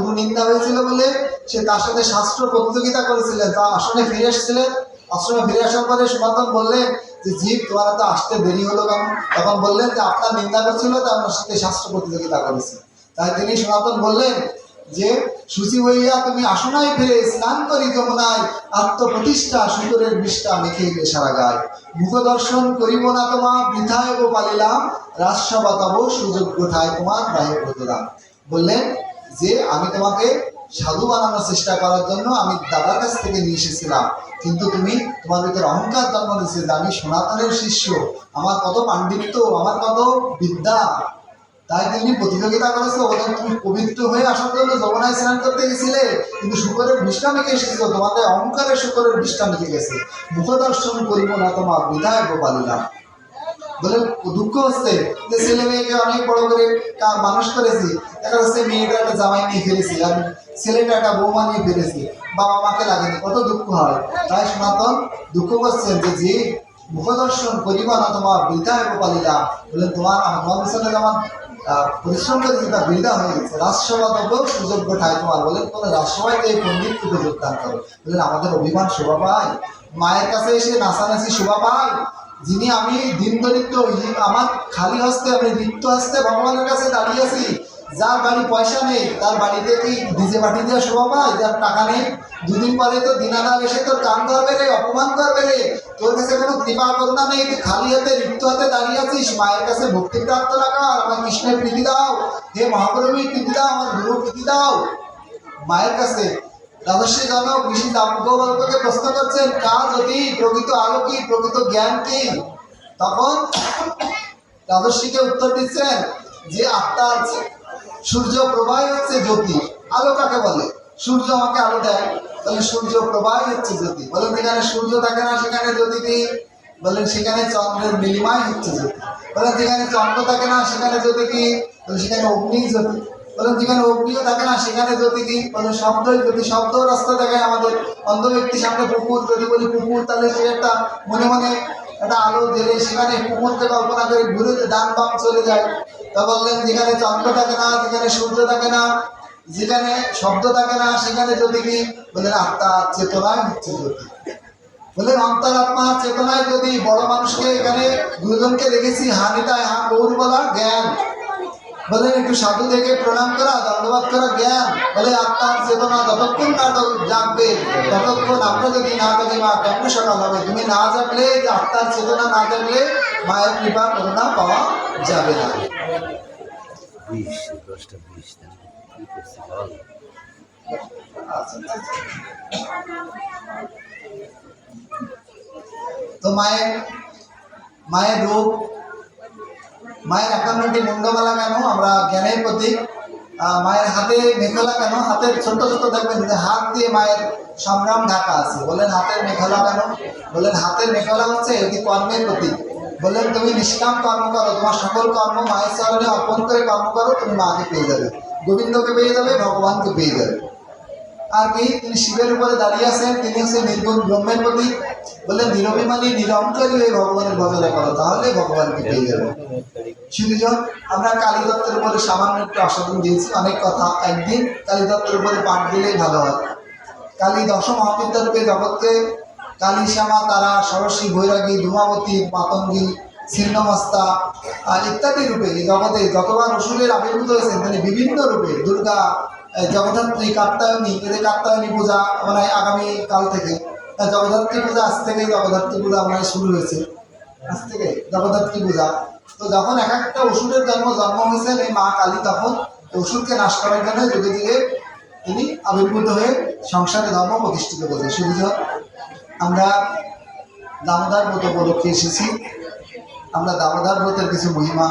গুরু নিন্দা হয়েছিল বলে সে তার সাথে শাস্ত্র প্রতিযোগিতা করেছিলেন তা আসনে ফিরে এসেছিলেন আশ্রমে ফিরে আসার পরে সনাতন বললেন যে, জীব, তোমার তো আসতে দেরি হলো কেমন তখন বললেন যে, আপনার নিন্দা করছিল আপনার সাথে শাস্ত্র প্রতিযোগিতা করেছে। তাই তিনি সনাতন বললেন যে, সূচি হইয়া তুমি আসনায় ফিরে স্নান করি যমুনায় আত্মপ্রতিষ্ঠা শুকরের বিষ্ঠা মেখে সারা গায়। মুখ দর্শন করিব না তোমা, বৃথায় গো পালিলাম রাজসভা তব সুযোগ কোথায় তোমার রায় প্রদান বললেন যে আমি তোমাকে সাধু বানানোর চেষ্টা করার জন্য আমি দাদার কাছ থেকে নিয়ে এসেছিলাম। কিন্তু তুমি তোমার ভিতরে অহংকার জন্ম দিয়েছে যে আমি সনাতনের শিষ্য। আমার কত পাণ্ডিত্য, আমার কত বিদ্যা। তাই তুমি প্রতিযোগিতা করেছ ওদের তুমি পবিত্র হয়ে আসার জন্য যমুনায় স্নান করতে গেছিলে, কিন্তু শুকরের বিষ্ঠা মেখে এসেছিল? তোমাদের অহংকারের শুকরের বিষ্ঠা মেখে গেছে? মুখ দর্শন করিব না তোমার বিধায় গোপালিলাম বলে দুঃখ হচ্ছে যে ছেলে মেয়েকে অনেক বড় করে মানুষ করেছি। দেখা যাচ্ছে মেয়েটা একটা জামাই নিয়ে ফেলেছি আর ছেলেটা একটা বৌমা নিয়ে ফেলেছি। বাবা মাকে লাগেনি কত দুঃখ হয়। তাই সনাতন দুঃখ করছেন যে যে মুখদর্শন করিবা না তোমার বৃদ্ধা গোপালিলা বলে তোমার আমার যেমন পরিশ্রম করে তা বৃদ্ধা হয়ে গেছে। রাজসভা দেবো সুযোগ ঠাই তোমার বলেন কোনো রাজসভায় এই পণ্ডিত যোগদান করো। বলেন আমাদের অভিমান শোভা পায়। মায়ের কাছে এসে নাচানাচি শোভা পায়। যিনি আমি দিন দরিদ্র আমার খালি হস্তে, আমি রিক্ত হস্তে ভগবানের কাছে দাঁড়িয়ে আছি, যার বাড়ি পয়সা নেই, তার বাড়িতে কি ডিজে বাটি দেওয়া শোভা পায়? যার টাকা নেই, দুদিন পরে তো দিনাদার এসে তোর কান ধরবে রে, অপমান করবে রে। তোর কাছে কোনো কৃপা করুণা নেই, তুই খালি হাতে, রিক্ত হাতে দাঁড়িয়ে আছিস। মায়ের কাছে ভক্তি প্রাপ্ত রাখা আমার কৃষ্ণের প্রীতি দাও। হে মহাপ্রভুর প্রীতি দাও, আমার গুরু প্রীতি দাও। মায়ের কাছে রাজস্বী জনক ঋষি দাম্পত্যকে প্রশ্ন করছেন কাজ যদি প্রকৃত আলো কি প্রকৃত জ্ঞান কি তখন রাজস্বীকে উত্তর দিচ্ছেন যে আত্মার সূর্য প্রবাহ হচ্ছে জ্যোতি। আলো কাকে বলে? সূর্য আমাকে আলো দেয়। তাহলে সূর্য প্রবাহ হচ্ছে জ্যোতি। বলেন, যেখানে সূর্য থাকে না, সেখানে জ্যোতি নেই বলেন, সেখানে চন্দ্রের মিলিমাই হচ্ছে জ্যোতি। বলেন, যেখানে চন্দ্র থাকে না, সেখানে জ্যোতি কি? সেখানে অগ্নি জ্যোতি। বলেন যেখানে অগ্নিও থাকে না, সেখানে জ্যোতি কি বলেন শব্দই জ্যোতি শব্দ রাস্তা দেখায় আমাদের, অন্ধ ব্যক্তি সামনে পুকুর যদি বলি পুকুর তাহলে সে একটা মনে মনে একটা আলো জেলে সেখানে পুকুরকে কল্পনা করে ঘুরে ডান বাম চলে যায়। তা বললেন, যেখানে চন্দ্র থাকে না, যেখানে সূর্য থাকে না, যেখানে শব্দ থাকে না, সেখানে যদি কি বললেন আত্মা চেতনায় হচ্ছে জ্যোতি বললেন অন্তরাত্মা চেতনায় যদি বড় মানুষকে এখানে গুরুজনকে দেখেছি হানিতায় হা গৌর বলা জ্ঞান। বলেন একটু সাধু দেখে প্রণাম করা ধন্যবাদ করা জ্ঞান। বলে আত্মার চেতনা যতক্ষণ না তো- জাগবে ততক্ষণ আমরা যদি না জানি মা কেমন সকাল হবে? তুমি না জাগলে যে আত্মার চেতনা না জাগলে মায়ের কৃপা করুণা পাওয়া যাবে না। বিশ দশটা বিশ। তো মায়ের মায়ের রূপ মায়ের একান্নটি মুন্ডমালা কেন? আমরা জ্ঞানের প্রতীক। মায়ের হাতে মেখলা কেন? হাতের ছোট ছোট দেখবেন যে হাত দিয়ে মায়ের সংগ্রাম ঢাকা আছে। বলেন হাতের মেখলা কেন? বলেন হাতের মেখলা হচ্ছে এটি কর্মের প্রতীক। বললেন, তুমি নিষ্কাম কর্ম করো। তোমার সকল কর্ম মায়ের চরণে অর্পণ করে কর্ম করো। তুমি মাকে পেয়ে যাবে? গোবিন্দকে পেয়ে যাবে, ভগবানকে পেয়ে যাবে। আর কি তিনি শিবের উপরে দাঁড়িয়ে আছেন, তিনি হচ্ছে নির্গুণ ব্রহ্মের প্রতীক। বললেন নিরভিমানী নিরঙ্কারী হয়ে ভগবানের ভজনা করো, তাহলে ভগবানকে পেয়ে যাবে? সুবিজন আমরা কালী দত্তের উপরে সামান্য একটু আস্বাদন দিয়েছি, অনেক কথা, একদিন কালী দত্তের উপরে পাঠ দিলেই ভালো হয়। কালী দশ মহাবিদ্যা রূপে জগৎকে কালী শ্যামা, তারা সরস্বী বৈরাগী, ধুমাবতী মাতঙ্গী ছিন্নমস্তা ইত্যাদি রূপে জগতে যতবার অসুরের আবির্ভূত হয়েছেন, তিনি বিভিন্ন রূপে, দুর্গা জগদ্ধাত্রী কাত্তায়নী এদের কাত্তায়নী পূজা মানে আগামী কাল থেকে। জগদ্ধাত্রী পূজা আজ থেকে জগদ্ধাত্রী পূজা আমরা শুরু হয়েছে। আজ থেকে জগদ্ধাত্রী পূজা। তো যখন এক একটা অসুরের জন্ম জন্ম হয়েছেন এই মা কালী, তখন অসুরকে নাশ করার জন্য যুগে যুগে তিনি আবির্ভূত হয়ে সংসারে ধর্ম প্রতিষ্ঠিত করেছে সুবিধা আমরা দামোদার ব্রত উপলক্ষে এসেছি। আমরা দামোদার ব্রতের কিছু মহিমা